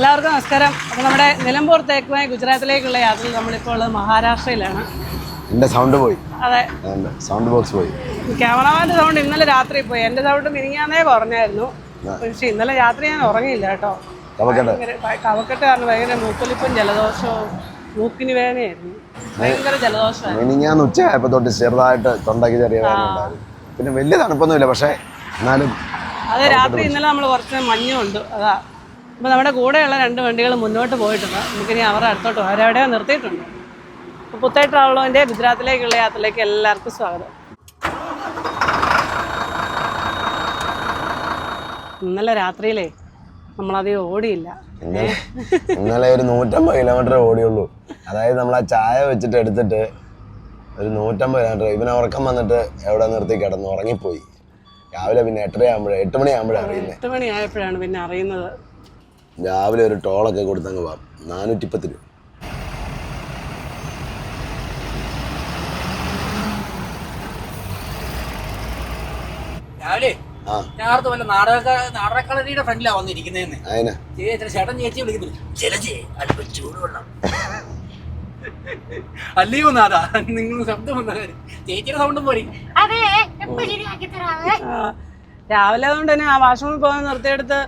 എല്ലാവർക്കും നമസ്കാരം. അപ്പോൾ നമ്മുടെ നിലമ്പൂർ തേക്കുമായി ഗുജറാത്തിലേക്കുള്ള യാത്ര നമ്മളിപ്പോൾ ഉള്ളത് മഹാരാഷ്ട്രയിലാണ്. എന്റെ സൗണ്ട് പോയി. അതെ. സൗണ്ട് ബോക്സ് പോയി. ക്യാമറമാന്റെ സൗണ്ട് ഇന്നലെ രാത്രി പോയി. എന്റെ സൗണ്ട് മിനിങ്ങാന്നേ കുറഞ്ഞായിരുന്നു. പക്ഷെ ഇന്നലെ രാത്രി ഞാൻ ഉറങ്ങിയില്ല കേട്ടോ. കവക്കെട്ട്. കാരണം ഭയങ്കര മൂക്കൊലിപ്പും ജലദോഷവും മൂക്കിന് വേദനയായിരുന്നു. ഭയങ്കര ജലദോഷമായിരുന്നു. മിനിങ്ങാന്ന് ഉച്ചയായപ്പോൾ തൊട്ട് ചെറുതായിട്ട് തൊണ്ടയ്ക്ക് ചെറിയ വേദന ഉണ്ടായിരുന്നു. പിന്നെ വലിയ തണുപ്പൊന്നുമില്ല. പക്ഷേ എന്നാലും അതെ രാത്രി ഇന്നലെ നമ്മൾ കുറച്ച് മഞ്ഞുണ്ട് അതാ. അപ്പോൾ നമ്മുടെ കൂടെയുള്ള രണ്ട് വണ്ടികൾ മുന്നോട്ട് പോയിട്ടുണ്ട്. നമുക്കിനി അവരുടെ അടുത്തോട്ട് അവരവിടെ അവരവിടെയോ നിർത്തിയിട്ടുണ്ട്. അപ്പോൾ പുത്തൈ ട്രാവലോന്റെ ഗുജറാത്തിലേക്കുള്ള യാത്രയിലേക്ക് എല്ലാവർക്കും സ്വാഗതം. ഇന്നലെ രാത്രിയിലേ നമ്മളധികം ഓടിയില്ല. ഇന്നലെ ഒരു നൂറ്റമ്പത് കിലോമീറ്റർ ഓടിയുള്ളൂ. അതായത് നമ്മൾ ആ ചായ വെച്ചിട്ട് എടുത്തിട്ട് ഒരു നൂറ്റമ്പത് കിലോമീറ്റർ ഇവനെ ഉറക്കം വന്നിട്ട് എവിടെ നിർത്തി കിടന്നു ഉറങ്ങിപ്പോയി. രാവിലെ പിന്നെ എട്ടര ആകുമ്പോഴേ എട്ട് മണി അറിയുന്നത് എട്ട് മണിയായപ്പോഴാണ് പിന്നെ അറിയുന്നത്. രാവിലെ ഒരു ടോളൊക്കെ കൊടുത്തങ്ങ് പോവാം നാനൂറ്റിപ്പത്ത് രൂപ. രാവിലെ? ആ. ഞാൻ ഓർത്ത് വല്ല നാടക നാടകക്കളരിയുടെ ഫ്രണ്ടിലാ വന്നിരിക്കുന്നതെന്ന്. അതിനാ ചേച്ചി ചേട്ടൻ ചേച്ചി വിളിക്കുന്നില്ല ജലജെ അല്പം ചൂടുവെള്ളം. അല്ലയോ നാദാ നിങ്ങൾ ശബ്ദം വന്ന ചേച്ചിയുടെ സൗണ്ടും പോരി. രാവിലെ അതുകൊണ്ട് തന്നെ ആ വാഷ്റൂമിൽ പോകാൻ നിർത്തിയെടുത്ത്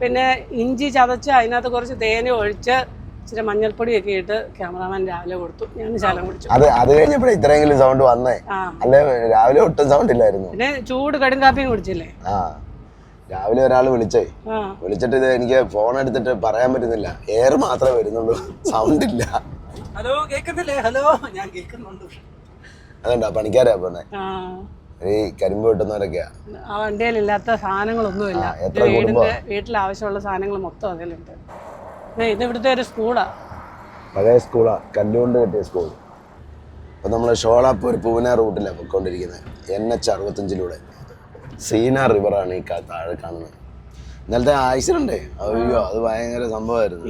പിന്നെ ഇഞ്ചി ചതച്ച് അതിനകത്ത് കുറച്ച് തേന ഒഴിച്ച് ഇച്ചിരി മഞ്ഞൾപ്പൊടിയൊക്കെ ഇട്ട് ക്യാമറാമാൻ രാവിലെ കൊടുത്തു. ഞാൻ ശാലം കുടിച്ചു. അത് അത് കഴിഞ്ഞപ്പോഴേ ഇത്രയെങ്കിലും സൗണ്ട് വന്നേ. അല്ല രാവിലെ ഒട്ടും സൗണ്ട് ഇല്ലായിരുന്നു. പിന്നെ ചൂട് കടും കാപ്പിയും കുടിച്ചില്ലേ? ആ. രാവിലെ ഒരാൾ വിളിച്ചേ. വിളിച്ചിട്ട് ഇത് എനിക്ക് ഫോൺ എടുത്തിട്ട് പറയാൻ പറ്റുന്നില്ല. എയർ മാത്രമേ വരുന്നുള്ളൂ. സൗണ്ട് ഇല്ല. ഹലോ കേൾക്കുന്നില്ലേ ഹലോ ഞാൻ കേൾക്കുന്നുണ്ട് അതുകൊണ്ടാ പണിക്കാരാ പോണേ. ആ. ഈ കരിമ്പ് കിട്ടുന്നവരൊക്കെയാ ആ വണ്ടിയിലില്ലാത്ത സാധനങ്ങളൊന്നുമില്ല. ആ, എത്ര വീടിന്റെ വീട്ടിൽ ആവശ്യമുള്ള സാധനങ്ങൾ മൊത്തം അതിലുണ്ട്. ഇത് ഇവിടുത്തെ ഒരു സ്കൂളാ. പഴയ സ്കൂളാ. കല്ലുകൊണ്ട് കെട്ടിയ സ്കൂൾ അപ്പൊ നമ്മൾ ഷോളാപ്പൂർ പൂന റൂട്ടിലാണ് പൊയ്ക്കൊണ്ടിരിക്കുന്നത്. N H അറുപത്തഞ്ചിലൂടെ. സീന ആണ് ഈ താഴെ കാണുന്നത്. ഇന്നലത്തെ ആക്സിഡന്റ്? അയ്യോ അത് ഭയങ്കര സംഭവമായിരുന്നു.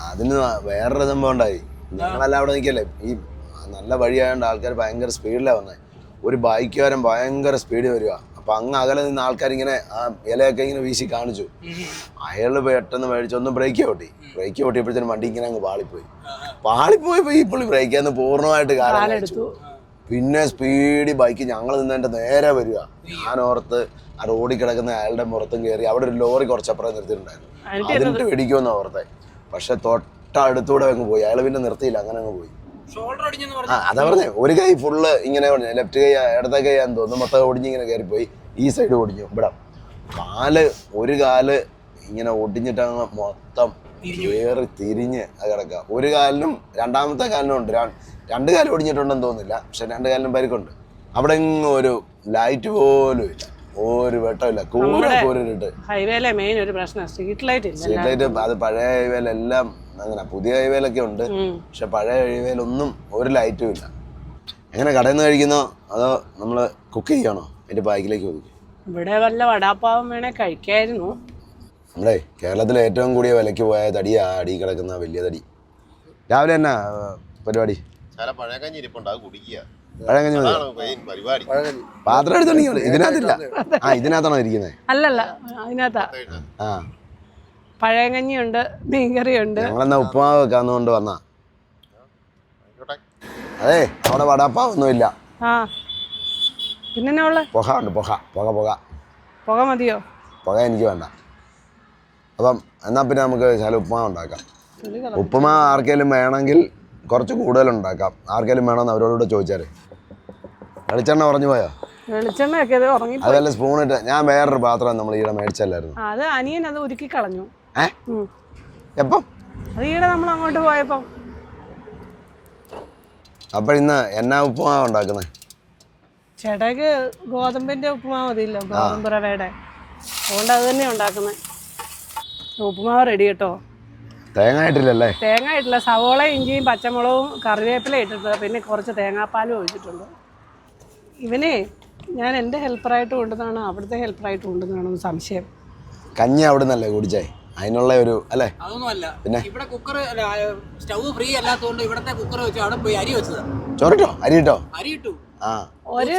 അതിന് വേറൊരു സംഭവം ഉണ്ടായി. ഞങ്ങളെല്ലാം അവിടെ നിൽക്കല്ലേ? ഈ നല്ല വഴിയായതുകൊണ്ട് ആൾക്കാർ ഭയങ്കര സ്പീഡിലാണ് വന്നത് ഒരു ബൈക്കുകാരൻ ഭയങ്കര സ്പീഡിൽ വരിക. അപ്പം അങ്ങ് അകലെ നിന്ന് ആൾക്കാർ ഇങ്ങനെ ആ ഇലയൊക്കെ ഇങ്ങനെ വീശി കാണിച്ചു. അയാൾ പെട്ടെന്ന് മേടിച്ചൊന്ന് ബ്രേക്ക് ഓട്ടി. ബ്രേക്ക് ഓട്ടിയപ്പോഴത്തേനും വണ്ടി ഇങ്ങനെ അങ്ങ് പാളിപ്പോയി. പാളിപ്പോയപ്പോൾ ഈ പുള്ളി ബ്രേക്ക് പൂർണമായിട്ട് കാലം പിന്നെ സ്പീഡി ബൈക്ക് ഞങ്ങൾ നിന്നതിന്റെ നേരെ വരിക. ഞാൻ ഓർത്ത് ആ റോഡിൽ കിടക്കുന്ന അയാളുടെ മുറത്തും കയറി അവിടെ ഒരു ലോറി കുറച്ചപ്പുറം നിർത്തിയിട്ടുണ്ടായിരുന്നു. അതിനിട്ട് അതിലിട്ട് വെടിക്കുമെന്ന് ഓർത്തെ. പക്ഷെ തൊട്ടടുത്തൂടെ അങ്ങ് പോയി. അയാൾ പിന്നെ നിർത്തിയില്ല. അങ്ങനെ അങ്ങ് പോയി. ആ അതാ പറഞ്ഞേ. ഒരു കൈ ഫുള്ള് ഇങ്ങനെ ലെഫ്റ്റ് കൈ ഇടത്തെ കൈ ആണെന്ന് തോന്നുന്നു. മൊത്തം ഒടിഞ്ഞ് ഇങ്ങനെ കയറിപ്പോയി. ഈ സൈഡ് ഓടിഞ്ഞു ഇവിടെ. കാൽ ഒരു കാൽ ഇങ്ങനെ ഒടിഞ്ഞിട്ട് മൊത്തം കയറി തിരിഞ്ഞ് അത് കിടക്കുക. ഒരു കാലിനും രണ്ടാമത്തെ കാലിനും ഉണ്ട്. രണ്ട് കാലം ഒടിഞ്ഞിട്ടുണ്ടെന്ന് തോന്നുന്നില്ല. പക്ഷെ രണ്ട് കാലിനും പരിക്കുണ്ട്. അവിടെ എങ്ങും ഒരു ലൈറ്റ് പോലും ഇല്ല. ഒരു വെട്ടമില്ല കൂടെ കൂരിട്ട് ഹൈവേയിലെ മെയിൻ ഒരു പ്രശ്നം. സ്ട്രീറ്റ് ലൈറ്റ് ഇല്ല സ്ട്രീറ്റ് ലൈറ്റ് അത് പഴയ ഹൈവേയിലെല്ലാം അങ്ങനെ പുതിയ ഹൈവേലൊക്കെ ഉണ്ട്. പക്ഷെ പഴയ ഹൈവേലൊന്നും ഒരു ലൈറ്റും ഇല്ല. എങ്ങനെ കടയിൽ നിന്ന് കഴിക്കുന്നോ അതോ നമ്മൾ കുക്ക് ചെയ്യണോ എന്റെ ബാഗിലേക്ക് ഒതുക്കി. ഇവിടെ വല്ല വടാപ്പാവും വേണേ കഴിക്കായിരുന്നു. നമ്മുടെ കേരളത്തിൽ ഏറ്റവും കൂടിയ വിലയ്ക്ക് പോയ തടിയാ അടി കിടക്കുന്ന വലിയ തടി. രാവിലെ എന്നാ പരിപാടി? പഴയകഞ്ഞി ഇരിപ്പുണ്ട് അത് കുടിക്കുക. പരിപാടി. പാത്രം എടുത്തോ ഇതിനകത്തില്ല. ആ ഇതിനകത്താണോ ഇരിക്കുന്നത് അല്ലല്ല അതിനകത്താ. ആ. പഴയകഞ്ഞിയുണ്ട് മീൻകറിയുണ്ട് ഞങ്ങളെന്നാ ഉപ്പുമാവ് വെക്കാന്നുകൊണ്ട് വന്നാ. ആയിക്കോട്ടെ. അതെ അവിടെ വടാപ്പാവൊന്നുമില്ല ആ. പിന്നെ ഉള്ള? പുക ഉണ്ട് പുക. പുക പുക. പുക മതിയോ? പുക എനിക്ക് വേണ്ട. അപ്പം എന്നാ പിന്നെ നമുക്ക് ശാല ഉപ്പുമാവ് ഉണ്ടാക്കാം. ഉപ്പുമാവ് ആർക്കെങ്കിലും വേണമെങ്കിൽ കുറച്ച് കൂടുതൽ ഉണ്ടാക്കാം. ആർക്കെങ്കിലും വേണമെന്ന് അവരോട് ചോദിച്ചാൽ വെളിച്ചെണ്ണ പറഞ്ഞു പോയോ? വെളിച്ചെണ്ണ ഒക്കെ അതല്ല സ്പൂൺ ഇട്ട്. ഞാൻ വേറൊരു പാത്രം നമ്മൾ ഈടെ മേടിച്ചല്ലായിരുന്നു. അത് അനിയൻ അത് ഉരുക്കി കളഞ്ഞു. ഏ. എപ്പം? അത് നമ്മൾ അങ്ങോട്ട് പോയപ്പം. അപ്പം ഇന്ന് എന്നാ ഉപ്പുമാവ് ഉണ്ടാക്കുന്നത് ചേട്ടയ്ക്ക് ഗോതമ്പിന്റെ ഉപ്പുമാവ് മതിയല്ലോ ഗോതമ്പ് റവയുടെ അതുകൊണ്ട് അത് തന്നെ ഉണ്ടാക്കുന്നത് ഉപ്പുമാവ് റെഡി കേട്ടോ തേങ്ങ ഇട്ടില്ലല്ലേ? തേങ്ങ ഇട്ടില്ല. സവോള ഇഞ്ചിയും പച്ചമുളകും കറിവേപ്പില ഇട്ടിട്ട് പിന്നെ കുറച്ച് തേങ്ങാപ്പാലും ഒഴിച്ചിട്ടുണ്ട്. ഇവനെ ഞാൻ എന്റെ ഹെൽപ്പറായിട്ട് കൊണ്ടുവന്നാണ് അവിടുത്തെ ഹെൽപ്പറായിട്ട് കൊണ്ടുവന്നാണോ സംശയം. കഞ്ഞി അവിടെ നിന്നല്ലേ കുടിച്ചേ? അതിനുള്ള ഒരു അല്ലേ? അതൊന്നുമല്ല. പിന്നെ? ഇവിടെ കുക്കർ സ്റ്റൗ ഫ്രീ അല്ലാത്തതുകൊണ്ട് ഇവിടത്തെ കുക്കർ വെച്ച് അവിടെ പോയി അരി വെച്ചത്. ചോറിട്ടോ? അരി ഇട്ടോ? അരി ഇട്ടു. ആ. ഒരു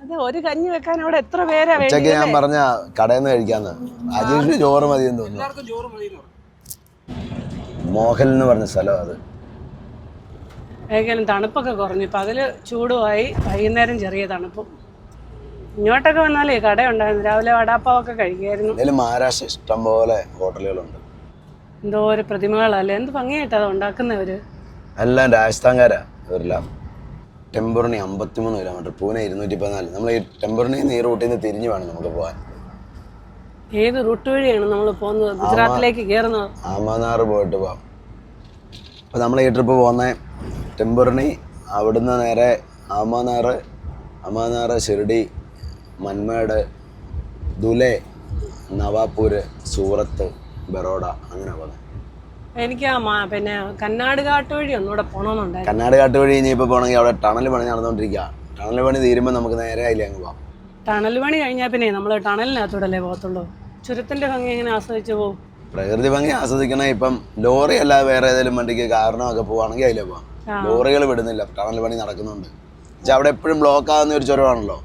അതെ ഒരു കഞ്ഞി വെക്കാൻ അവിടെ എത്ര പേരാ ഉച്ചയ്ക്ക് ഞാൻ പറഞ്ഞ കടയിൽ നിന്ന് കഴിക്കാന്ന്. അജീഷിന് ചോറ് മതിയെന്ന് തോന്നുന്നു. എല്ലാവർക്കും ചോറ് മതി എന്ന് തോന്നുന്നു മോഹൻ എന്ന് പറഞ്ഞ സ്ഥലം അത്. ഏകദേശം തണുപ്പൊക്കെ കുറഞ്ഞു പകൽ ചൂടുമായി വൈകുന്നേരം ചെറിയ തണുപ്പും. ഇങ്ങോട്ടൊക്കെ വന്നാലേ കടയുണ്ടായിരുന്നു. രാവിലെ വടാപ്പാവൊക്കെ കഴിക്കായിരുന്നു ഇതിൽ മഹാരാഷ്ട്ര ഇഷ്ടം പോലെ ഹോട്ടലുകളുണ്ട്. എന്തോ ഒരു പ്രതിമകളല്ലേ? എന്ത് ഭംഗിയായിട്ടാ അത് ഉണ്ടാക്കുന്നവര് എല്ലാം രാജസ്ഥാൻകാരാ. ഇവരെല്ലാം. ടെമ്പറിണി അമ്പത്തിമൂന്ന് കിലോമീറ്റർ പൂനെ ഇരുന്നൂറ്റി പതിനാല് നമ്മൾ ഈ ടെമ്പറിണി ഈ റൂട്ടിൽ നിന്ന് തിരിഞ്ഞു വേണം നമുക്ക് പോകാൻ ഏത് റൂട്ട് വഴിയാണ് നമ്മൾ പോകുന്നത്? ഗുജറാത്തിലേക്ക് കയറുന്നത്? ആമനാർ പോയിട്ട് പോവാം. അപ്പോൾ നമ്മൾ ഈ ട്രിപ്പ് പോകുന്ന ടെമ്പറിണി അവിടുന്ന് നേരെ ആമനാർ അമനാർ ഷിർഡി മന്മേട് ദുലെ നവാപൂര് സൂറത്ത് ബറോഡ അങ്ങനെ പോകുന്നത് എനിക്ക് പിന്നെ കന്നാട് കാട്ട് വഴി ഒന്നുകൂടെ പോകണമെന്നുണ്ടായിരുന്നു കന്നാട് കാട്ട് വഴി ഇനിയിപ്പോൾ പോകണമെങ്കിൽ അവിടെ ടണൽ പണി നടന്നുകൊണ്ടിരിക്കുക ടണൽ പണി തീരുമ്പോൾ നമുക്ക് നേരെ അതിലേ അങ്ങ് പോകാം ടണൽ പണി കഴിഞ്ഞാൽ പിന്നെ നമ്മൾ ടണലിനകത്തൂടല്ലേ പോകത്തുള്ളൂ? ചുരത്തിന്റെ ഭംഗി എങ്ങനെ ആസ്വദിച്ചു പോകും പ്രകൃതി ഭംഗി ആസ്വദിക്കണേ ഇപ്പം ലോറി അല്ലാതെ വേറെ ഏതെങ്കിലും വണ്ടിക്ക് കാരണമൊക്കെ പോവാണെങ്കിൽ അതിലേ പോവാം. ലോറികൾ വിടുന്നില്ല. ടണൽ പണി നടക്കുന്നുണ്ട്. പക്ഷെ അവിടെ എപ്പോഴും ബ്ലോക്ക് ആകുന്ന ഒരു ചുരമാണല്ലോ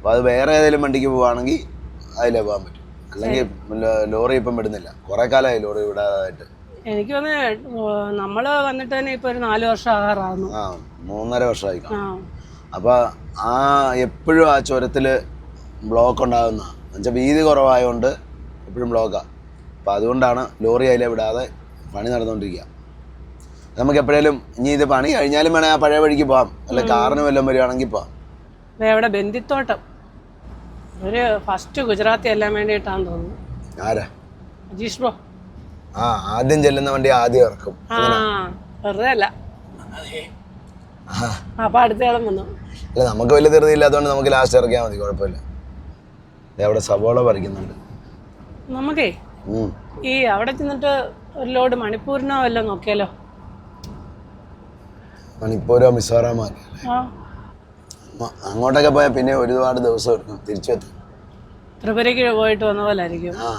അപ്പോൾ അത് വേറെ ഏതെങ്കിലും വണ്ടിക്ക് പോവാണെങ്കിൽ അതിലേ പോകാൻ പറ്റും. അല്ലെങ്കിൽ ലോറി ഇപ്പം വിടുന്നില്ല. കുറേ കാലമായി ലോറി വിടാതായിട്ട്. എനിക്ക് തോന്നുന്നു നമ്മൾ വന്നിട്ട് തന്നെ ഇപ്പൊ ഒരു നാല് വർഷം ആകാറാകുന്നു ആ മൂന്നര വർഷമായി അപ്പൊ ആ എപ്പോഴും ആ ചുരത്തിൽ ബ്ലോക്ക് ഉണ്ടാകുന്ന എന്നുവെച്ചാൽ വീതി കുറവായതുകൊണ്ട് എപ്പോഴും ബ്ലോക്കാണ് അപ്പോൾ അതുകൊണ്ടാണ് ലോറി അതിലെ വിടാതെ പണി നടന്നുകൊണ്ടിരിക്കുക നമുക്ക് എപ്പോഴേലും ഇനി ഇത് പണി കഴിഞ്ഞാലും വേണേൽ ആ പഴയ വഴിക്ക് പോവാം. അല്ല കാറിന് വല്ലതും വരികയാണെങ്കിൽ പോകാം ദേ അവിടെ ബന്ദിത്തോട്ടം ഒരു ഫസ്റ്റ് ഗുജറാത്തി എല്ലാം വേണ്ടിയിട്ടാന്ന് തോന്നുന്നു. ആരാ? അജീഷ് ബ്രോ. ആ ആദ്യം ചെല്ലുന്ന വണ്ടി ആദ്യം ഇറക്കും. ആ വെറുതെ അല്ല. അപ്പൊ അടുത്തയാളും വന്നു. അല്ല നമുക്ക് വലിയ ധൃതി ഇല്ലാത്തതുകൊണ്ട് നമുക്ക് ലാസ്റ്റ് ഇറക്കിയാൽ മതി കുഴപ്പമില്ല. അവിടെ സവോള പറിക്കുന്നുണ്ട്. നമുക്കേ ഈ അവിടെ ചെന്നിട്ട് ഒരു ലോഡ് മണിപ്പൂരിനോ വല്ലതും നോക്കിയാലോ? മണിപ്പൂരോ മിസോറാമോ? ആ. അങ്ങോട്ടൊക്കെ പോയാൽ പിന്നെ ഒരുപാട് ദിവസം എടുക്കും തിരിച്ചെത്തും. ത്രിപുരയ്ക്ക് പോയിട്ട് വന്ന പോലെ ആയിരിക്കും ആ.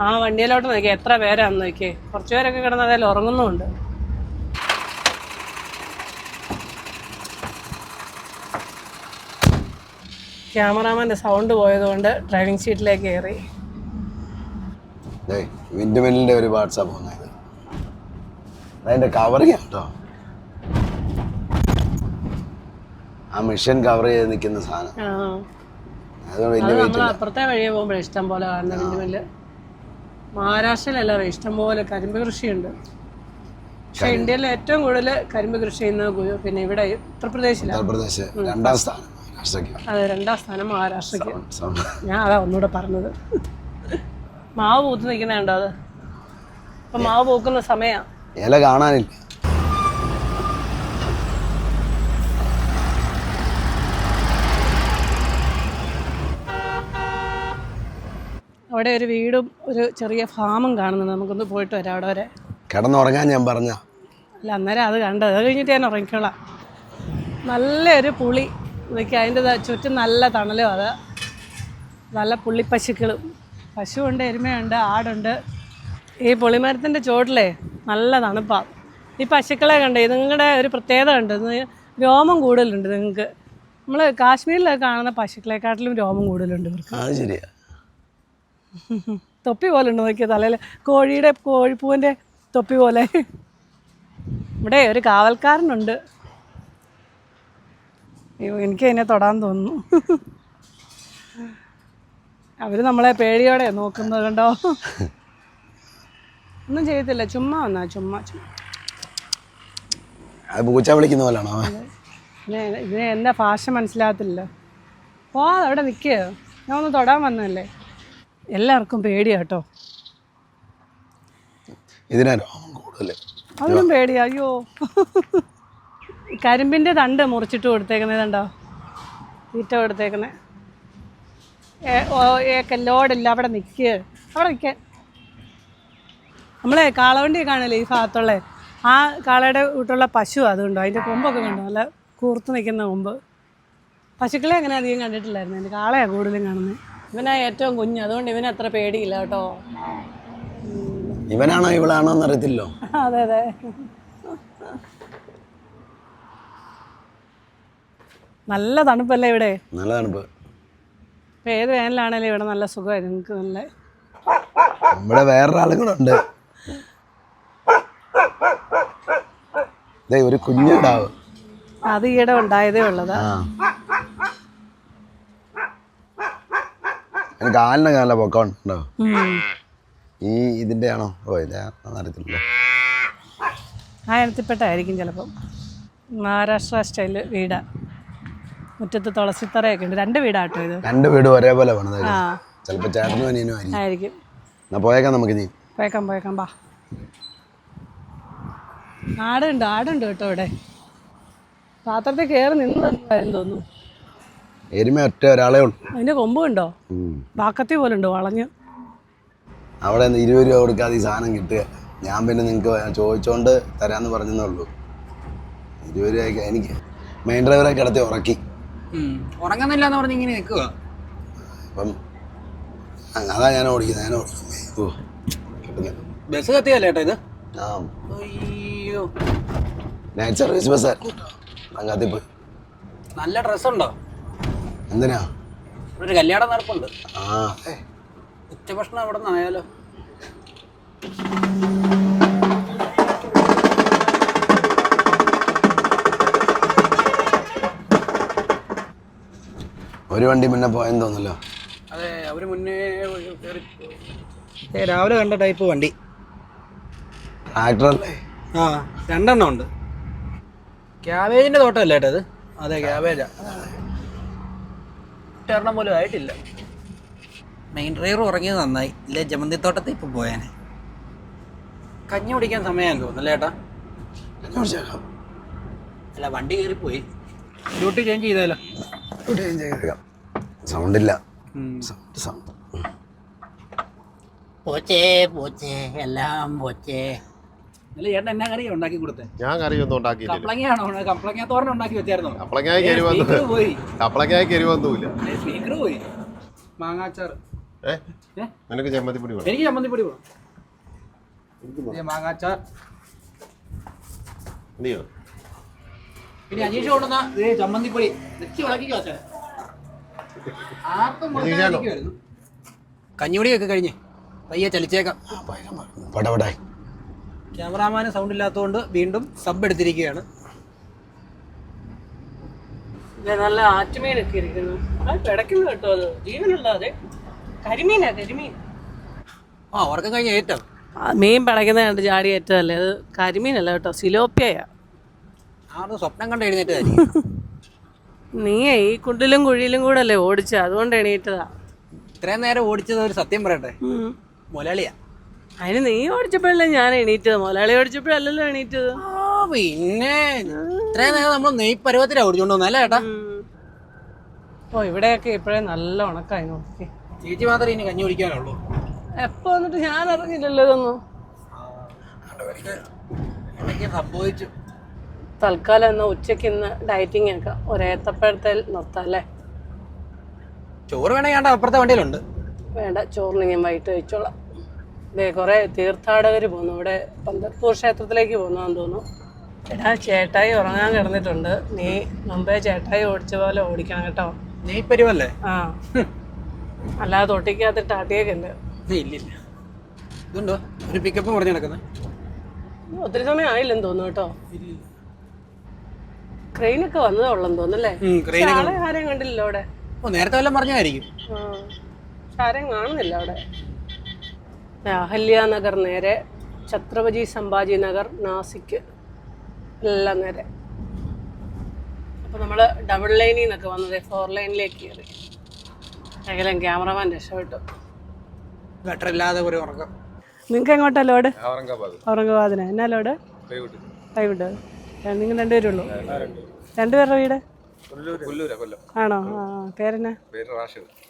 ആ വണ്ടിയിലോട്ട് നോക്കിയേ എത്ര പേരാന്ന് നോക്കിയേ. കുറച്ച് പേരൊക്കെ കിടന്ന് അതിൽ ഉറങ്ങുന്നുമുണ്ട്. ക്യാമറാമാന്റെ സൗണ്ട് പോയതുകൊണ്ട് ഡ്രൈവിംഗ് സീറ്റിലേക്ക് കയറി. ദേ വിൻഡ് മില്ലിന്റെ ഒരു വാട്സാപ്പ് വന്നു അതിന്റെ കവറിങ് കേട്ടോ ആ മിഷൻ കവർ ചെയ്ത് നിൽക്കുന്ന സാധനം. ആ. അത് അത് വലിയ നമ്മൾ അപ്പുറത്തെ വഴിയെ പോകുമ്പോൾ ഇഷ്ടം പോലെ കാണുന്ന വിൻഡുമില്ല് മഹാരാഷ്ട്രയിലല്ല ഇഷ്ടം പോലെ കരിമ്പ് കൃഷിയുണ്ട്. പക്ഷെ ഇന്ത്യയിൽ ഏറ്റവും കൂടുതൽ കരിമ്പ് കൃഷി ചെയ്യുന്നത് പിന്നെ ഇവിടെ ഉത്തർപ്രദേശിലാണ് ഉത്തർപ്രദേശ്. രണ്ടാം സ്ഥാനം അതെ രണ്ടാം സ്ഥാനം മഹാരാഷ്ട്രയ്ക്ക്. ഞാൻ അതാ ഒന്നുകൂടെ പറഞ്ഞത്. മാവ് പൂത്ത് നിൽക്കുന്നുണ്ടോ അത്? അപ്പൊ മാവ് പൂക്കുന്ന സമയാ. ഇല കാണാനില്ല. അവിടെ ഒരു വീടും ഒരു ചെറിയ ഫാമും കാണുന്നുണ്ട്. നമുക്കൊന്ന് പോയിട്ട് വരാം അവിടെ വരെ. കിടന്നുറങ്ങാൻ ഞാൻ പറഞ്ഞ. അല്ല അന്നേരം അത് കണ്ടത്. അത് കഴിഞ്ഞിട്ട് ഞാൻ ഉറങ്ങിക്കോളാം. നല്ലൊരു പുളി. ഇതൊക്കെ അതിന്റെ ചുറ്റും നല്ല തണലും അത്. നല്ല പുള്ളിപ്പശുക്കളും പശുവുണ്ട് എരുമയുണ്ട് ആടുണ്ട്. ഈ പുളിമരത്തിന്റെ ചുവട്ടിലേ നല്ല തണുപ്പാണ് ഈ പശുക്കളെ കണ്ടേ നിങ്ങളുടെ ഒരു പ്രത്യേകത ഉണ്ട് രോമം കൂടുതലുണ്ട് നിങ്ങൾക്ക്. നമ്മൾ കാശ്മീരിലൊക്കെ കാണുന്ന പശുക്കളെക്കാട്ടിലും രോമം കൂടുതലുണ്ട് ഇവർക്ക്. അത് ശരിയാ. തൊപ്പി പോലെ ഉണ്ട് നോക്കിയ തലയിൽ. കോഴിയുടെ കോഴിപ്പൂവിന്റെ തൊപ്പി പോലെ. ഇവിടെ ഒരു കാവൽക്കാരനുണ്ട്. അയ്യോ എനിക്ക് അതിനെ തൊടാൻ തോന്നുന്നു. അവർ നമ്മളെ പേടിയോടെ നോക്കുന്നത് കണ്ടോ? ഒന്നും ചെയ്യത്തില്ല. ചുമ്മാ വന്നാ ചുമ്മാ പൂച്ച വിളിക്കുന്ന പോലാണോ? ഇതിനെ ഇതിനെ എന്താ ഭാഷ മനസ്സിലാകത്തില്ല പോവാ അവിടെ നിൽക്കുക ഞാൻ ഒന്ന് തൊടാൻ വന്നതല്ലേ? എല്ലാവർക്കും പേടിയാട്ടോ ഇതിനാ രോമം കൂടുതൽ അതിനും പേടിയാ അയ്യോ. കരിമ്പിന്റെ തണ്ട് മുറിച്ചിട്ട് കൊടുത്തേക്കുന്നത് കണ്ടോ? തീറ്റ കൊടുത്തേക്കുന്നത് ലോഡില്ല അവിടെ നിൽക്കുക അവിടെ നിൽക്കാൻ നമ്മളെ കാളവണ്ടി കാണില്ലേ ഈ ഭാഗത്തുള്ള? ആ കാളയുടെ വീട്ടുള്ള പശു അതുണ്ടോ അതിന്റെ കൊമ്പൊക്കെ കണ്ടോ? നല്ല കൂർത്ത് നിൽക്കുന്ന കൊമ്പ്. പശുക്കളെ അങ്ങനെ അധികം കണ്ടിട്ടില്ലായിരുന്നു. എന്റെ കാളയാണ് കൂടുതലും കാണുന്നത്. ഇവനാ ഏറ്റവും കുഞ്ഞ്. അതുകൊണ്ട് ഇവന് അത്ര പേടിയില്ല കേട്ടോ. ഇവനാണോ ഇവളാണോ എന്നറിയത്തില്ലോ അതെ അതെ. നല്ല തണുപ്പല്ലേ ഇവിടെ? നല്ല തണുപ്പ്. ഇപ്പൊ ഏത് വേനലാണേലും ഇവിടെ നല്ല സുഖമായി നിങ്ങൾക്ക് നല്ല നമ്മുടെ വേറെ ആളുകളുണ്ട് ഒരു കുഞ്ഞുണ്ടാവും അത് ഈയിടെ ഉണ്ടായതേ ഉള്ളതാ. ആ എനിക്ക് കാലിലെ പൊക്കം ഉണ്ടോ? ഈ ഇതിന്റെ ആണോ ഓ ഇതാ അറിയത്തില്ല ആ ഇനത്തിൽപ്പെട്ടായിരിക്കും ചിലപ്പം. മഹാരാഷ്ട്ര സ്റ്റൈൽ വീടാ. മുറ്റത്ത് തുളസിത്തറയൊക്കെ ഉണ്ട്. രണ്ട് വീടാട്ടോ ഇത്. രണ്ട് വീട് ഒരേപോലെ ആ. ചിലപ്പോൾ ചേട്ടനും അനിയനും ആയിരിക്കും. ആയിരിക്കും. എന്നാ പോയേക്കാം നമുക്ക് നീ പോയേക്കാം പോയേക്കാം ബാ ആടുണ്ട് ആടുണ്ട് കേട്ടോ ഇവിടെ പാത്രത്തിൽ കയറി നിന്നു തോന്നുന്നു. എരുമ ഒറ്റ ഒരാളേ ഉള്ളൂ. അതിന്റെ കൊമ്പ് ഉണ്ടോ വാക്കത്തി പോലെ ഉണ്ട്? വളഞ്ഞ്. അവിടെ ഇരുപത് രൂപ കൊടുക്കാതെ ഈ സാധനം കിട്ടുക. ഞാൻ പിന്നെ നിങ്ങൾക്ക് ചോദിച്ചോണ്ട് തരാന്ന് പറഞ്ഞതേ ഉള്ളൂ. ഇരുപത് രൂപയ്ക്ക് എനിക്ക് മെയിൻ ഡ്രൈവറെ കിടത്തി ഉറക്കി. ഉറങ്ങുന്നില്ല എന്ന് പറഞ്ഞ് ഇങ്ങനെ നിൽക്കുക അപ്പം അതാ ഞാൻ ഓടിക്കുന്നത് ഞാൻ ഓടിക്കുന്നത്. ഓ. ബസ് കത്തിയല്ലേ ഏട്ടാ ഇത്? ആ. അയ്യോ. നൈറ്റ് സർവീസ് ബസ്സായിരുന്നു അങ്ങാത്തി പോയി നല്ല ഡ്രസ്സുണ്ടോ എന്തിനാ? ഒരു കല്യാണം നടപ്പുണ്ട്. ആ. ഏ, ഉച്ചഭക്ഷണം അവിടെ നിന്നായാലോ? ഒരു വണ്ടി മുന്നേ പോയെന്ന് തോന്നല്ലോ അതെ അവർ മുന്നേ രാവിലെ കണ്ട ടൈപ്പ് വണ്ടി. ട്രാക്ടറല്ലേ? ആ രണ്ടെണ്ണം ഉണ്ട്. ക്യാബേജിന്റെ തോട്ടമല്ലേ ഏട്ടത് അതെ ക്യാബേജാ ഒറ്റെണ്ണം പോലും ആയിട്ടില്ല. മെയിൻ ഡ്രൈവർ ഉറങ്ങിയത് നന്നായി. ഇല്ല ജമന്തി തോട്ടത്തിൽ ഇപ്പൊ പോയാനെ. കഞ്ഞി കുടിക്കാൻ സമയം തോന്നുന്നല്ലേ ഏട്ടാ? അല്ല വണ്ടി കയറി പോയി ഡ്യൂട്ടി ചേഞ്ച് ചെയ്താലോ സൗണ്ട് ഇല്ല സൗണ്ട് സൗണ്ട്. പോച്ചേ പോച്ചേ എല്ലാം പോച്ചേ. അല്ല ചേട്ടൻ എന്നാ കറിയാ ഉണ്ടാക്കി കൊടുത്തേ? ഞാൻ കറിയൊന്നും ഉണ്ടാക്കിയിട്ടില്ല. കപ്ലങ്ങയാണോ കപ്ലങ്ങ തോരൻ ഉണ്ടാക്കി വെച്ചായിരുന്നോ? കപ്പളങ്ങായി കയറി വന്നു. സ്പീക്കർ പോയി. കപ്പളങ്ങായി കയറി വന്നൂല്ല സ്പീക്കർ പോയി. മാങ്ങാച്ചാർ? നിനക്ക് ചമ്മന്തിപ്പൊടി വേണം? എനിക്ക് ചമ്മന്തിപ്പൊടി വേണം. ഇത് മാങ്ങാച്ചാർ ഇല്ലയോ പിന്നെ അനീഷ് കൊണ്ടുവന്ന ഇത് ചമ്മന്തിപ്പൊടി വെച്ച് വിളക്കിക്കോ അച്ഛൻ ആർക്കും. കഞ്ഞിപ്പൊടിയൊക്കെ കഴിഞ്ഞ്. പയ്യെ ചലിച്ചേക്കാം. പടപടായി ക്യാമറാമാന് സൗണ്ട് ഇല്ലാത്തതുകൊണ്ട് വീണ്ടും സബ് എടുത്തിരിക്കുകയാണ്. നല്ല ആറ്റുമീനൊക്കെ ഇരിക്കുന്നു. അത് പിടയ്ക്കുന്നു കേട്ടോ അത്. ജീവനുള്ള അതെ? കരിമീനാ കരിമീൻ. ആ ഉറക്കം കഴിഞ്ഞ ഏറ്റവും. മീൻ പിടയ്ക്കുന്ന കണ്ട് ചാടി ഏറ്റതല്ലേ അത് കരിമീനല്ല കേട്ടോ സിലോപ്പിയാ ആറ് സ്വപ്നം കണ്ട് എഴുന്നേറ്റതായിരിക്കും. നീയേ ഈ കുണ്ടിലും കുഴിയിലും കൂടെ അല്ലേ ഓടിച്ച? അതുകൊണ്ട് എണീറ്റതാ. ഇത്രയും നേരം ഓടിച്ചത് ഒരു സത്യം പറയട്ടെ. മുലളിയാ. അതിന് നീ ഓടിച്ചപ്പോഴല്ലേ ഞാൻ എണീറ്റത്? മുതലാളി ഓടിച്ചപ്പോഴല്ലല്ലോ എണീറ്റത്? ആ പിന്നെ ഇത്രയും നേരം നമ്മൾ നെയ് പരുവത്തിലാ ഓടിച്ചോണ്ട് വന്നല്ലേ ഏട്ടാ? ഉം. ഓ ഇവിടെയൊക്കെ ഇപ്പോഴേ നല്ല ഉണക്കായി നോക്കി. ചേച്ചി മാത്രമേ ഇനി കഞ്ഞി കുടിക്കാനുള്ളൂ. എപ്പോ വന്നിട്ട് ഞാൻ അറിഞ്ഞില്ലല്ലോ ഇതൊന്നും. സംഭവിച്ചു. തൽക്കാലം എന്നാ ഉച്ചയ്ക്ക് ഇന്ന് ഡയറ്റിംഗ് ഒക്കെ ഒരേത്തപ്പഴത്തെ നിർത്താം അല്ലേ? ചോറ് വേണമെങ്കിൽ അപ്പുറത്തെ വണ്ടിയിലുണ്ട്. വേണ്ട ചോറിന് ഞാൻ വൈകിട്ട് കഴിച്ചോളാം. കുറേ തീർത്ഥാടകർ പോന്നു. ഇവിടെ പന്തർപ്പൂർ ക്ഷേത്രത്തിലേക്ക് പോകുന്നതെന്ന് തോന്നുന്നു. എടാ ചേട്ടായി ഉറങ്ങാൻ കിടന്നിട്ടുണ്ട്. നീ മുമ്പേ ചേട്ടായി ഓടിച്ച പോലെ ഓടിക്കണം കേട്ടോ. നീ പരുവല്ലേ? ആ. അല്ലാതെ ഇല്ലില്ല ഇതുണ്ടോ? ഒരു പിക്കപ്പ് പറഞ്ഞു നടക്കുന്നത് ഒത്തിരി സമയം ആയില്ലെന്ന് തോന്നുന്നു കേട്ടോ. ക്രെയിനൊക്കെ വന്നതേ ഉള്ളെന്ന് തോന്നുന്നല്ലേ? ആരെയും കണ്ടില്ലല്ലോ അവിടെ? ഓ നേരത്തെ വല്ലതും പറഞ്ഞായിരിക്കും ആരെയും കാണുന്നില്ല അവിടെ. ദേ, അഹല്യ നഗർ നേരെ ഛത്രപതി സംഭാജി നഗർ നാസിക്ക് എല്ലാം നേരെ. അപ്പോൾ നമ്മൾ ഡബിൾ ലൈനിൽ നിന്നൊക്കെ വന്നത് ഫോർ ലൈനിലേക്ക് കയറി. എങ്കിലും ക്യാമറമാൻ രക്ഷപ്പെട്ടു. ഗട്ടറില്ലാതെ ഒരു ഉറക്കം. നിങ്ങൾക്ക് എങ്ങോട്ടാ ലോഡ്? ഔറംഗാബാദിന്. എന്നാ ലോഡ്? കൈവിട്ട് നിങ്ങൾ രണ്ടുപേരുള്ളൂ? രണ്ടുപേരുടെ വീട്? ആണോ. പേരെന്നാ?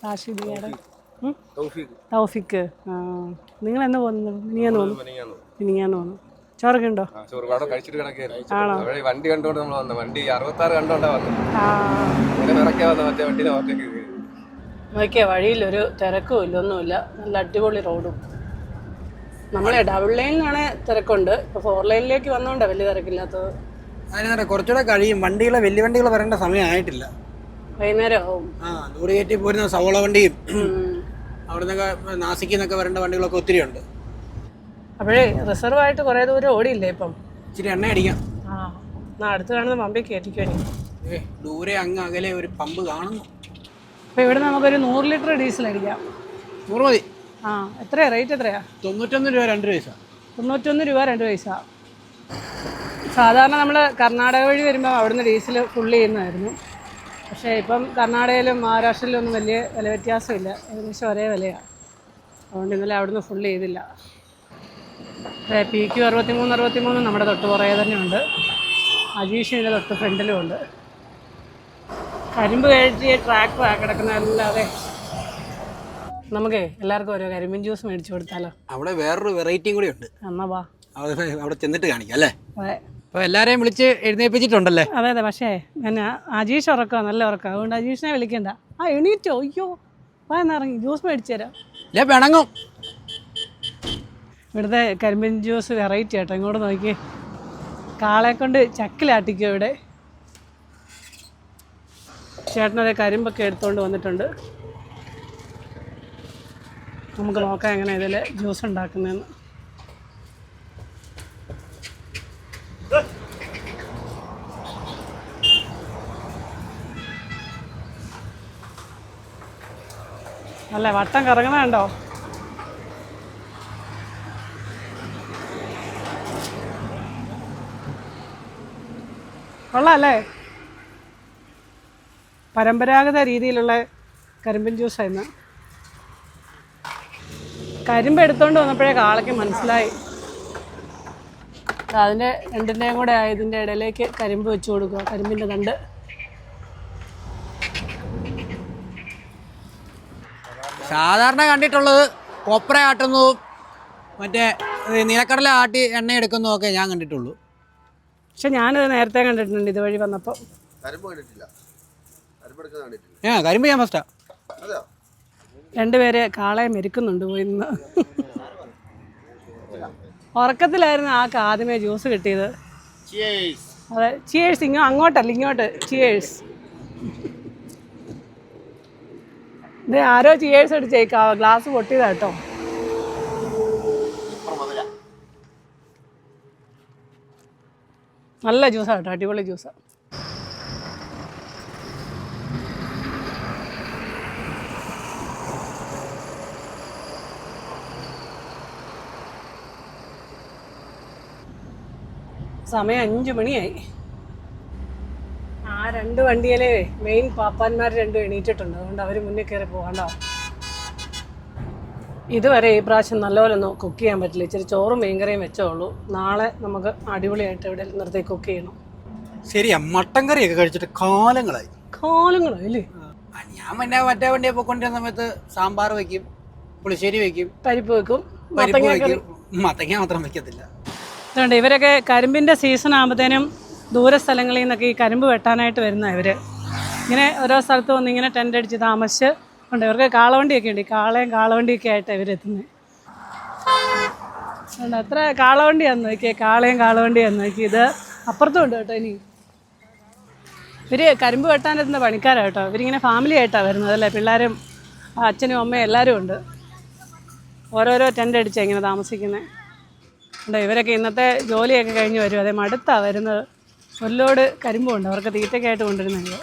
റാഷിദ്. ഇയാടെ? തൗഫിക്ക് നിങ്ങൾ എന്ന് പോകുന്നത് മിനിയാന്ന് പോകുന്നു മിനിയാന്ന് പോകുന്നു ചോറൊക്കെ ഉണ്ടോ? ചോറ് അവിടെ കഴിച്ചിട്ട് കിടക്കുകയായിരുന്നു. ആണോ? വണ്ടി കണ്ടുകൊണ്ട് നമ്മൾ വന്നു. വണ്ടി അറുപത്താറ് കണ്ടോണ്ടാ വന്നത്. ആ. വഴിയിൽ ഒരു വന്ന. നോക്കിയ തിരക്കും ഇല്ല ഒന്നുമില്ല. നല്ല അടിപൊളി റോഡും. നമ്മളെ ഡബിൾ ലൈനിലാണ് തിരക്കുണ്ട്. ഇപ്പൊ ഫോർ ലൈനിലേക്ക് വന്നോണ്ടാ വലിയ തിരക്കില്ലാത്തത്. അതിന് കുറച്ചുകൂടെ കഴിയും. വണ്ടികളെ വലിയ വണ്ടികൾ വരേണ്ട സമയമായിട്ടില്ല വൈകുന്നേരം ആവും. ആ ലോറി കയറ്റി പോരുന്ന സവോള വണ്ടിയും അവിടെ നിന്നൊക്കെ നാസിക്കിൽ നിന്നൊക്കെ വരേണ്ട വണ്ടികളൊക്കെ ഒത്തിരി ഉണ്ട്. അപ്പോഴേ റിസർവ് ആയിട്ട് കുറേ ദൂരം ഓടിയില്ലേ ഇപ്പം? ഇച്ചിരി എണ്ണ അടിക്കാം. ആ എന്നാ അടുത്ത് കാണുന്ന പമ്പിൽ കയറ്റിക്കോ ഏ ദൂരെ അങ്ങ് അകലെ ഒരു പമ്പ് കാണുന്നു. അപ്പം ഇവിടെ നമുക്കൊരു നൂറ് ലിറ്റർ ഡീസൽ അടിക്കാം. നൂറ് മതി. ആ എത്രയാ? റേറ്റ് എത്രയാ? തൊണ്ണൂറ്റൊന്ന് രൂപ രണ്ട് പൈസ. തൊണ്ണൂറ്റൊന്ന് രൂപ രണ്ട് പൈസ. സാധാരണ നമ്മൾ കർണാടക വഴി വരുമ്പോൾ അവിടുന്ന് ഡീസൽ ഫുള്ള് ചെയ്യുന്നതായിരുന്നു. പക്ഷേ ഇപ്പം കർണാടകയിലും മഹാരാഷ്ട്രയിലും ഒന്നും വലിയ വില വ്യത്യാസമില്ല. ഏകദേശം ഒരേ വിലയാണ് അതുകൊണ്ട് ഇന്നലെ അവിടുന്ന് ഫുൾ ചെയ്തില്ല. അതെ പി ക്യു അറുപത്തി മൂന്ന് അറുപത്തി മൂന്ന് നമ്മുടെ തൊട്ട് പുറകെ തന്നെ ഉണ്ട് അജീഷിന്റെ തൊട്ട് ഫ്രണ്ടിലും ഉണ്ട്. കരിമ്പ് കയറ്റി ട്രാക്ടറാണ് കിടക്കുന്നതല്ലാതെ നമുക്കേ എല്ലാവർക്കും ഓരോ കരിമ്പിൻ ജ്യൂസ് മേടിച്ചു കൊടുത്താലോ? അവിടെ വേറൊരു വെറൈറ്റിയും കൂടി ഉണ്ട്. എന്നാ വാ. അവിടെ അവിടെ ചെന്നിട്ട് കാണിക്കാം അല്ലേ? അതെ. അപ്പോൾ എല്ലാവരെയും വിളിച്ച് എഴുന്നേൽപ്പിച്ചിട്ടുണ്ടല്ലേ അതെ അതെ പക്ഷേ പിന്നെ അജീഷ് ഉറക്കാ നല്ല ഉറക്കാ. അതുകൊണ്ട് അജീഷിനെ വിളിക്കണ്ട. ആ എണീറ്റോ? അയ്യോ വാ എന്നിറങ്ങി ജ്യൂസ് മേടിച്ചു തരാം. ഇല്ല പിണങ്ങും. ഇവിടുത്തെ കരിമ്പിൻ ജ്യൂസ് വെറൈറ്റി ആട്ടോ. ഇങ്ങോട്ട് നോക്കി കാളെ കൊണ്ട് ചക്കിലാട്ടിക്കോ ഇവിടെ? ചേട്ടനത് കരിമ്പൊക്കെ എടുത്തുകൊണ്ട് വന്നിട്ടുണ്ട്. നമുക്ക് നോക്കാം എങ്ങനെ ഇതിൽ ജ്യൂസ് ഉണ്ടാക്കുന്നതെന്ന്. അല്ല വട്ടം കറങ്ങണ കണ്ടോ? കൊള്ളാല്ലേ? പരമ്പരാഗത രീതിയിലുള്ള കരിമ്പിൻ ജ്യൂസായിരുന്നു കരിമ്പ് എടുത്തോണ്ട് വന്നപ്പോഴേ കാളയ്ക്ക് മനസ്സിലായി. അതിന്റെ രണ്ടിന്റെയും കൂടെ ആയതിന്റെ ഇടയിലേക്ക് കരിമ്പ് വെച്ച് കൊടുക്കുക കരിമ്പിന്റെ തണ്ട്. സാധാരണ കണ്ടിട്ടുള്ളത് കൊപ്ര ആട്ടുന്നതും മറ്റേ നിലക്കടല ആട്ടി എണ്ണ എടുക്കുന്നതും ഒക്കെ ഞാൻ കണ്ടിട്ടുള്ളൂ. പക്ഷെ ഞാനത് നേരത്തെ കണ്ടിട്ടുണ്ട് ഇതുവഴി വന്നപ്പോൾ. കരിമ്പ് കണ്ടിട്ടില്ല. കരിമ്പ് എടുക്കുന്നത് കണ്ടിട്ടില്ല. ഏ കരിമ്പ് ഞാൻ ഫസ്റ്റാ രണ്ടുപേരെ കാളയെ മെരുക്കുന്നുണ്ട് പോയി ഉറക്കത്തിലായിരുന്നു ആ ആദ്യമേ ജ്യൂസ് കിട്ടിയത്. അതെ ചിയേഴ്സ് ഇങ്ങോ അങ്ങോട്ടല്ല ഇങ്ങോട്ട്. ചിയേഴ്സ് ഇത് ആരോ ചിയേഴ്സ് അടിച്ചേക്കാ ഗ്ലാസ് പൊട്ടിയതാട്ടോ നല്ല ജ്യൂസാണ് കേട്ടോ അടിപൊളി ജ്യൂസാണ് സമയം അഞ്ചു മണിയായി. രണ്ട് വണ്ടിയിലെ മെയിൻ പാപ്പാന്മാർ രണ്ടും എണീറ്റിട്ടുണ്ട്. അതുകൊണ്ട് അവർ മുന്നിൽ കയറി പോകണ്ടോ ഇതുവരെ ഈ പ്രാവശ്യം നല്ലപോലെ ഒന്നും കുക്ക് ചെയ്യാൻ പറ്റില്ല. ഇച്ചിരി ചോറും മീൻകറിയും വെച്ചോളൂ നാളെ നമുക്ക് അടിപൊളിയായിട്ട് ഇവിടെ നിർത്തി കുക്ക് ചെയ്യണം. ശരിയാ മട്ടൻ കറിയൊക്കെ കഴിച്ചിട്ട് കാലങ്ങളായി. കാലങ്ങളായില്ലേ ഞാൻ പിന്നെ മറ്റേ വണ്ടിയെ പോയിക്കൊണ്ടിരുന്ന സമയത്ത് സാമ്പാർ വെക്കും പുളിശ്ശേരി വെക്കും പരിപ്പ് വെക്കും പരിപ്പ് വെക്കും. മത്തങ്ങ മാത്രം വെക്കത്തില്ല. അതുകൊണ്ട് ഇവരൊക്കെ കരിമ്പിന്റെ സീസൺ ആകുമ്പോഴത്തേനും ദൂര സ്ഥലങ്ങളിൽ നിന്നൊക്കെ ഈ കരിമ്പ് വെട്ടാനായിട്ട് വരുന്ന ഇവർ ഇങ്ങനെ ഓരോ സ്ഥലത്ത് വന്ന് ഇങ്ങനെ ടെന്റ് അടിച്ച് താമസിച്ച് ഉണ്ട്. ഇവർക്ക് കാളവണ്ടിയൊക്കെ ഉണ്ട്. കാളയും കാളവണ്ടിയൊക്കെ ആയിട്ട് ഇവരെത്തുന്നത് അതുകൊണ്ട് അത്ര കാളവണ്ടിയാന്ന് നോക്കിയേ. കാളയും കാളവണ്ടിയാന്ന് നോക്കി ഇത് അപ്പുറത്തും ഉണ്ട് കേട്ടോ ഇനി. ഇവർ കരിമ്പ് വെട്ടാനെത്തുന്ന പണിക്കാരാണ് കേട്ടോ. ഇവരിങ്ങനെ ഫാമിലി ആയിട്ടാണ് വരുന്നത് അല്ലേ? പിള്ളേരും അച്ഛനും അമ്മയും എല്ലാവരും ഉണ്ട്. ഓരോരോ ടെന്റ് അടിച്ചാണ് ഇങ്ങനെ താമസിക്കുന്നത് ഉണ്ട്. ഇവരൊക്കെ ഇന്നത്തെ ജോലിയൊക്കെ കഴിഞ്ഞ് വരും. അതേ മടുത്താണ് വരുന്നത്. ഒരു കരിമ്പുണ്ട്. അവർക്ക് തീറ്റയ്ക്കായിട്ട് കൊണ്ടുവരുന്നത്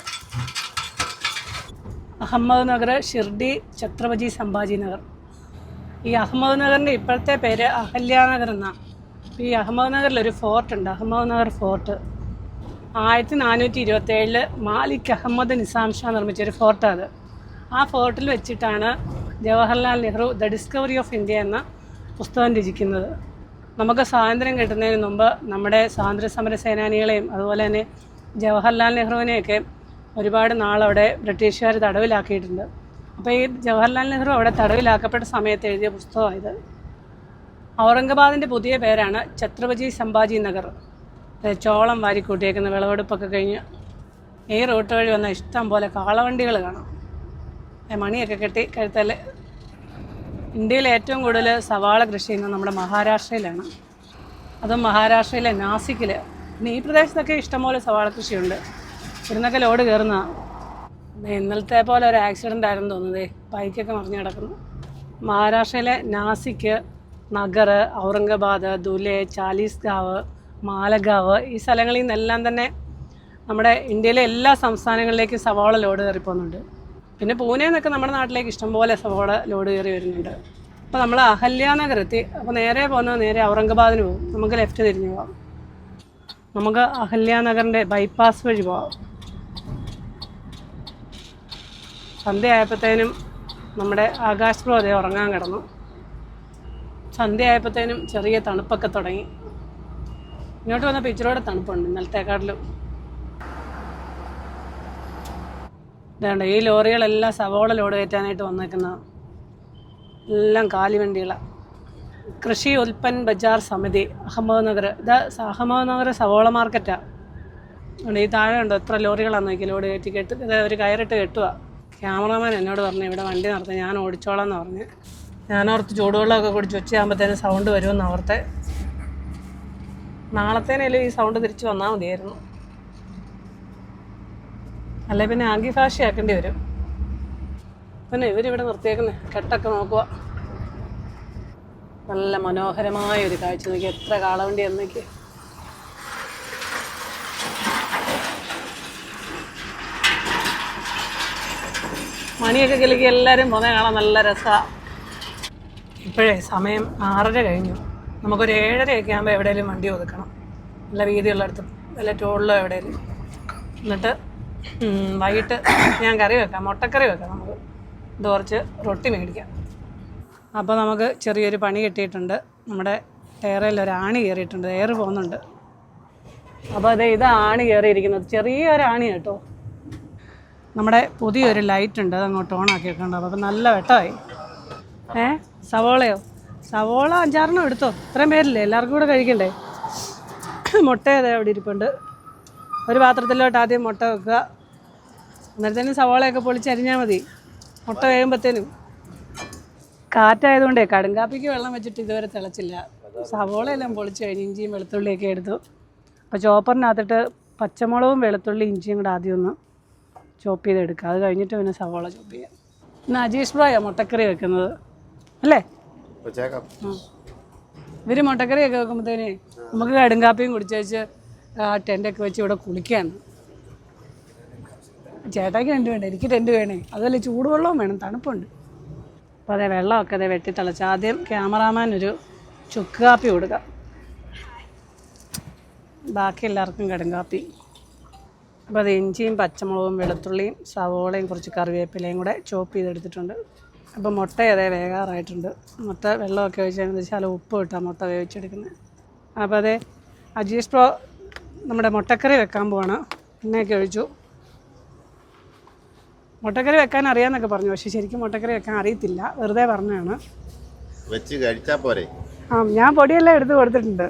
അഹമ്മദ് നഗർ ഷിർഡി ഛത്രപതി സംഭാജി നഗർ. ഈ അഹമ്മദ് നഗറിന്റെ ഇപ്പോഴത്തെ പേര് അഹല്യാനഗർ എന്നാണ് ഈ അഹമ്മദ് നഗറിൽ ഒരു ഫോർട്ട് ഉണ്ട്. അഹമ്മദ് നഗർ ഫോർട്ട് ആയിരത്തി നാനൂറ്റി ഇരുപത്തേഴിൽ മാലിക് അഹമ്മദ് നിസാം ഷാ നിർമ്മിച്ച ഒരു ഫോർട്ടാണ് അത് ആ ഫോർട്ടിൽ വെച്ചിട്ടാണ് Jawaharlal Nehru the discovery of India എന്ന പുസ്തകം രചിക്കുന്നത്. നമുക്ക് സ്വാതന്ത്ര്യം കിട്ടുന്നതിന് മുമ്പ് നമ്മുടെ സ്വാതന്ത്ര്യ സമര സേനാനികളെയും അതുപോലെ തന്നെ ജവഹർലാൽ നെഹ്റുവിനെയൊക്കെ ഒരുപാട് നാളവിടെ ബ്രിട്ടീഷുകാർ തടവിലാക്കിയിട്ടുണ്ട്. അപ്പോൾ ഈ ജവഹർലാൽ നെഹ്റു അവിടെ തടവിലാക്കപ്പെട്ട സമയത്ത് എഴുതിയ പുസ്തകമാണ് ഇത് ഔറംഗബാദിന്റെ പുതിയ പേരാണ് ഛത്രപതി സംഭാജി നഗർ. ചോളം വാരിക്കൂട്ടിയേക്കുന്ന വിളവെടുപ്പൊക്കെ കഴിഞ്ഞ് ഈ റൂട്ട് വഴി വന്ന ഇഷ്ടം പോലെ കാളവണ്ടികൾ കാണാം. മണിയൊക്കെ കെട്ടി കഴുത്തൽ ഇന്ത്യയിൽ ഏറ്റവും കൂടുതൽ സവാള കൃഷി ചെയ്യുന്നത് നമ്മുടെ മഹാരാഷ്ട്രയിലാണ്. അതും മഹാരാഷ്ട്രയിലെ നാസിക്കിൽ പിന്നെ ഈ പ്രദേശത്തൊക്കെ ഇഷ്ടംപോലെ സവാള കൃഷിയുണ്ട്. ഇവിടുന്നൊക്കെ ലോഡ് കയറുന്ന ഇന്നലത്തെ പോലെ ഒരു ആക്സിഡന്റ് ആയിരുന്നു തോന്നുന്നതേ. ബൈക്കൊക്കെ മറിഞ്ഞു കിടക്കുന്നു. മഹാരാഷ്ട്രയിലെ നാസിക്ക് നഗർ ഔറംഗാബാദ് ദുലെ ചാലീസ്ഗാവ് മാലഗാവ് ഈ സ്ഥലങ്ങളിൽ നിന്നെല്ലാം തന്നെ നമ്മുടെ ഇന്ത്യയിലെ എല്ലാ സംസ്ഥാനങ്ങളിലേക്കും സവാള ലോഡ് കയറി പോകുന്നുണ്ട് പിന്നെ പൂനെ നിന്നൊക്കെ നമ്മുടെ നാട്ടിലേക്ക് ഇഷ്ടംപോലെ സവോള ലോഡ് കയറി വരുന്നുണ്ട്. അപ്പോൾ നമ്മൾ അഹല്യാനഗർ അപ്പോൾ നേരെ പോകുന്നത് നേരെ ഔറംഗാബാദിന് പോകും. നമുക്ക് ലെഫ്റ്റ് തിരിഞ്ഞു പോകാം നമുക്ക് അഹല്യാനഗറിന്റെ ബൈപ്പാസ് വഴി പോകാം സന്ധ്യയായപ്പോഴത്തേനും നമ്മുടെ ആകാശ് ഉറങ്ങാൻ കിടന്നു. സന്ധ്യയായപ്പോഴത്തേനും ചെറിയ തണുപ്പൊക്കെ തുടങ്ങി. ഇങ്ങോട്ട് വന്നപ്പോൾ ഇച്ചിരൂടെ തണുപ്പുണ്ട് ഇന്നലത്തെക്കാട്ടിലും. ഇതാണ്ട് ഈ ലോറികളെല്ലാം സവോള ലോഡ് കയറ്റാനായിട്ട് വന്നേക്കുന്ന എല്ലാം കാലിവണ്ടികളാണ് കൃഷി ഉൽപ്പൻ ബജാർ സമിതി അഹമ്മദ്നഗർ ഇത് അഹമ്മദ് നഗർ സവോള മാർക്കറ്റാണ് ഈ താഴെ ഉണ്ടോ എത്ര ലോറികളാണ് നോക്കി ലോഡ് കയറ്റി കെട്ട് ഇത് ഒരു കയറിട്ട് കെട്ടുക ക്യാമറമാൻ എന്നോട് പറഞ്ഞു ഇവിടെ വണ്ടി നടത്തി ഞാൻ ഓടിച്ചോളാം എന്ന് പറഞ്ഞ് ഞാനോർത്ത് ചൂടുവെള്ളമൊക്കെ കുടിച്ച് ഉച്ചയാകുമ്പോഴത്തേനും സൗണ്ട് വരുമെന്ന് ഓർത്തെ. നാളത്തേനേലും ഈ സൗണ്ട് തിരിച്ച് വന്നാൽ മതിയായിരുന്നു. അല്ലെ പിന്നെ ആംഗി ഭാഷയാക്കേണ്ടി വരും. പിന്നെ ഇവരിവിടെ നിർത്തിയേക്കുന്നത് കെട്ടൊക്കെ നോക്കുക നല്ല മനോഹരമായ ഒരു കാഴ്ച നോക്കി. എത്ര കാളവണ്ടി എന്നൊക്കെ മണിയൊക്കെ കിലുക്കി എല്ലാവരും പോന്നെ കാണാൻ നല്ല രസമാണ് ഇപ്പോഴേ സമയം ആറര കഴിഞ്ഞു. നമുക്കൊരു ഏഴരയൊക്കെ ആകുമ്പോൾ എവിടെയെങ്കിലും വണ്ടി ഒതുക്കണം. നല്ല വീതിയുള്ളടത്ത് വല്ല ടോളിലോ എവിടെയെങ്കിലും എന്നിട്ട് വൈകിട്ട് ഞാൻ കറി വെക്കാം. മുട്ടക്കറി വെക്കാം നമുക്ക്. കുറച്ച് റൊട്ടി മേടിക്കാം. അപ്പോൾ നമുക്ക് ചെറിയൊരു പണി കിട്ടിയിട്ടുണ്ട്. നമ്മുടെ ടയറിൽ ഒരു ആണി കയറിയിട്ടുണ്ട്. എയർ പോകുന്നുണ്ട്. അപ്പോൾ അതെ ഇത് ആണി കയറിയിരിക്കുന്നത്. ചെറിയൊരു ആണി കേട്ടോ. നമ്മുടെ പുതിയൊരു ലൈറ്റ് ഉണ്ട്. അത് അങ്ങോട്ട് ഓൺ ആക്കി വെക്കണ്ട. അപ്പോൾ നല്ല വെട്ടമായി. ഏ? സവോളയോ? സവോള അഞ്ചാറെണ്ണം എടുത്തോ? ഇത്രയും പേരില്ലേ? എല്ലാവർക്കും കൂടെ കഴിക്കണ്ടേ? മുട്ട അതെ അവിടെ ഇരിപ്പുണ്ട്. ഒരു പാത്രത്തിലോട്ട് ആദ്യം മുട്ട വെക്കുക. അന്നേരത്തേനും സവാളയൊക്കെ പൊളിച്ചരിഞ്ഞാൽ മതി. മുട്ട വേകുമ്പത്തേനും കാറ്റായതുകൊണ്ടേ കടുങ്കാപ്പിക്ക് വെള്ളം വെച്ചിട്ട് ഇതുവരെ തിളച്ചില്ല. സവോളയെല്ലാം പൊളിച്ച് കഴിഞ്ഞ് ഇഞ്ചിയും വെളുത്തുള്ളിയൊക്കെ എടുത്തു. അപ്പോൾ ചോപ്പറിനകത്തിട്ട് പച്ചമുളകും വെളുത്തുള്ളി ഇഞ്ചിയും കൂടെ ആദ്യം ഒന്ന് ചോപ്പ് ചെയ്തെടുക്കുക. അത് കഴിഞ്ഞിട്ട് പിന്നെ സവോള ചോപ്പ് ചെയ്യാം. ഇന്ന് അജീഷ് ബ്രോയാ മുട്ടക്കറി വെക്കുന്നത്. അല്ലേ? ഇവർ മുട്ടക്കറിയൊക്കെ വെക്കുമ്പോഴത്തേന് നമുക്ക് കടുങ്കാപ്പിയും കുടിച്ചേച്ച് ആ ടെന്റൊക്കെ വെച്ച് ഇവിടെ കുളിക്കാൻ ചേട്ടാക്ക് രണ്ട് വേണ്ട എനിക്ക് രണ്ട് വേണേ. അതുപോലെ ചൂടുവെള്ളവും വേണം തണുപ്പുണ്ട്. അപ്പോൾ അതെ വെള്ളമൊക്കെ അതെ വെട്ടി തിളച്ച് ആദ്യം ക്യാമറാമാൻ ഒരു ചുക്ക് കാപ്പി കൊടുക്കാം. ബാക്കി എല്ലാവർക്കും കടുങ്കാപ്പി അപ്പോൾ അത് ഇഞ്ചിയും പച്ചമുളകും വെളുത്തുള്ളിയും സവോളയും കുറച്ച് കറിവേപ്പിലയും കൂടെ ചോപ്പ് ചെയ്തെടുത്തിട്ടുണ്ട്. അപ്പോൾ മുട്ട അതേ വേകാറായിട്ടുണ്ട്. മുട്ട വെള്ളമൊക്കെ ഒഴിച്ചതിന് വെച്ചാൽ ഉപ്പ് ഇട്ടാൽ മുട്ട വേവിച്ചെടുക്കുന്നത്. അപ്പോൾ അതേ അജീഷ് പ്രോ നമ്മുടെ മുട്ടക്കറി വെക്കാൻ പോവാണ്. എണ്ണയൊക്കെ ഒഴിച്ചു. മുട്ടക്കറി വെക്കാൻ അറിയാന്നൊക്കെ പറഞ്ഞു. പക്ഷെ ശരിക്കും മുട്ടക്കറി വെക്കാൻ അറിയത്തില്ല. വെറുതെ പറഞ്ഞാണ് വെച്ച് കഴിച്ചാ പോരെ? ആ ഞാൻ പൊടിയെല്ലാം എടുത്തു കൊടുത്തിട്ടുണ്ട്.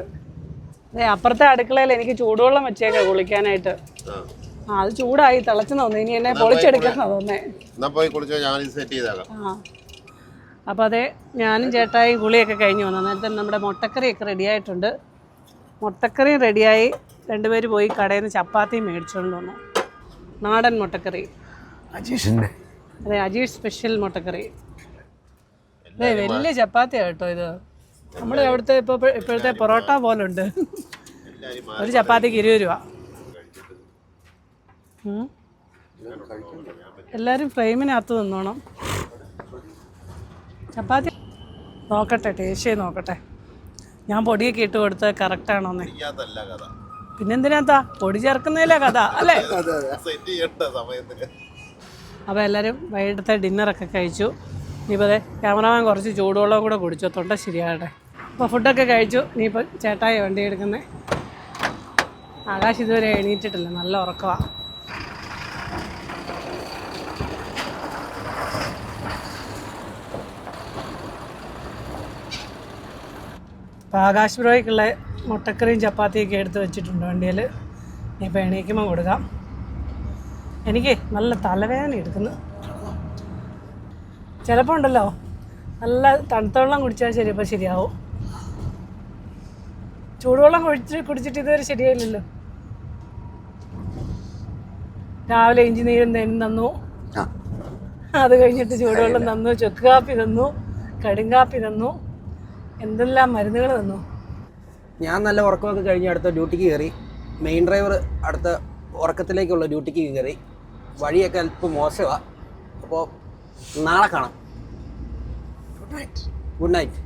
അതെ അപ്പുറത്തെ അടുക്കളയിൽ എനിക്ക് ചൂടുവെള്ളം വെച്ചേക്കാം കുളിക്കാനായിട്ട്. ആ. അത് ചൂടായി തിളച്ചു തോന്നുന്നു. ഇനി എന്നെ പൊളിച്ചെടുക്കുന്ന തോന്നേ ആ. അപ്പോൾ അതെ ഞാനും ചേട്ടായി കുളിയൊക്കെ കഴിഞ്ഞു വന്നു. നേരത്തെ നമ്മുടെ മുട്ടക്കറിയൊക്കെ റെഡിയായിട്ടുണ്ട് മുട്ടക്കറിയും റെഡിയായി രണ്ടുപേര് പോയി കടയിൽ നിന്ന് ചപ്പാത്തിയും മേടിച്ചുകൊണ്ട് വന്നു. നാടൻ മുട്ടക്കറി. അജീഷിന്റെ അതെ അജീഷ് സ്പെഷ്യൽ മുട്ടക്കറി. അതെ വലിയ ചപ്പാത്തിയാണ് കേട്ടോ ഇത്. നമ്മുടെ അവിടുത്തെ ഇപ്പോൾ ഇപ്പോഴത്തെ പൊറോട്ട പോലെ ഉണ്ട് ഒരു ചപ്പാത്തിക്ക് ഇരുപത് രൂപ. എല്ലാവരും ഫ്രെയിമിനകത്ത് നിന്നോണം. ചപ്പാത്തി നോക്കട്ടെ ടേസ്റ്റ് ചെയ്ത് നോക്കട്ടെ. ഞാൻ പൊടിയൊക്കെ ഇട്ട് കൊടുത്ത് കറക്റ്റാണോന്നേ പിന്നെന്തിനാത്താ? പൊടി ചേർക്കുന്നതിലെ കഥ അല്ലേ? സെറ്റ് ചെയ്യണ്ട സമയത്തിന്. അപ്പോൾ എല്ലാവരും വൈകിട്ടത്തെ ഡിന്നറൊക്കെ കഴിച്ചു. ഇനിയിപ്പോൾ അതെ ക്യാമറമാൻ കുറച്ച് ചൂടുവെള്ളം കൂടെ കുടിച്ചു. തൊണ്ട ശരിയാകട്ടെ. അപ്പോൾ ഫുഡൊക്കെ കഴിച്ചു. ഇനിയിപ്പോൾ ചേട്ടായി വണ്ടി എടുക്കുന്നത് ആകാശ് ഇതുവരെ എണീറ്റിട്ടില്ല. നല്ല ഉറക്കമാണ് അപ്പോൾ ആകാശ് ബ്രോയ്ക്കുള്ള മുട്ടക്കറിയും ചപ്പാത്തിയൊക്കെ എടുത്ത് വെച്ചിട്ടുണ്ട് വണ്ടിയിൽ ഇനിയിപ്പോൾ എണീക്കുമ്പോൾ കൊടുക്കാം. എനിക്ക് നല്ല തലവേദന എടുക്കുന്നു. ചിലപ്പോൾ ഉണ്ടല്ലോ നല്ല തണുത്ത വെള്ളം കുടിച്ചാൽ ചിലപ്പോൾ ശരിയാവും. ചൂടുവെള്ളം കുടിച്ച് കുടിച്ചിട്ട് ഇതുവരെ ശരിയായില്ലല്ലോ. രാവിലെ ഇഞ്ചി നീരും തേനും തന്നു. അത് കഴിഞ്ഞിട്ട് ചൂടുവെള്ളം തന്നു ചുക്ക് കാപ്പി തന്നു കടുങ്കാപ്പി തന്നു. എന്തെല്ലാം മരുന്നുകൾ തന്നു? ഞാൻ നല്ല ഉറക്കമൊക്കെ കഴിഞ്ഞ് അടുത്ത ഡ്യൂട്ടിക്ക് കയറി. മെയിൻ ഡ്രൈവർ അടുത്ത ഉറക്കത്തിലേക്കുള്ള ഡ്യൂട്ടിക്ക് കയറി. വഴിയൊക്കെ അല്പം മോശമാണ് അപ്പോൾ നാളെ കാണാം. Good night good night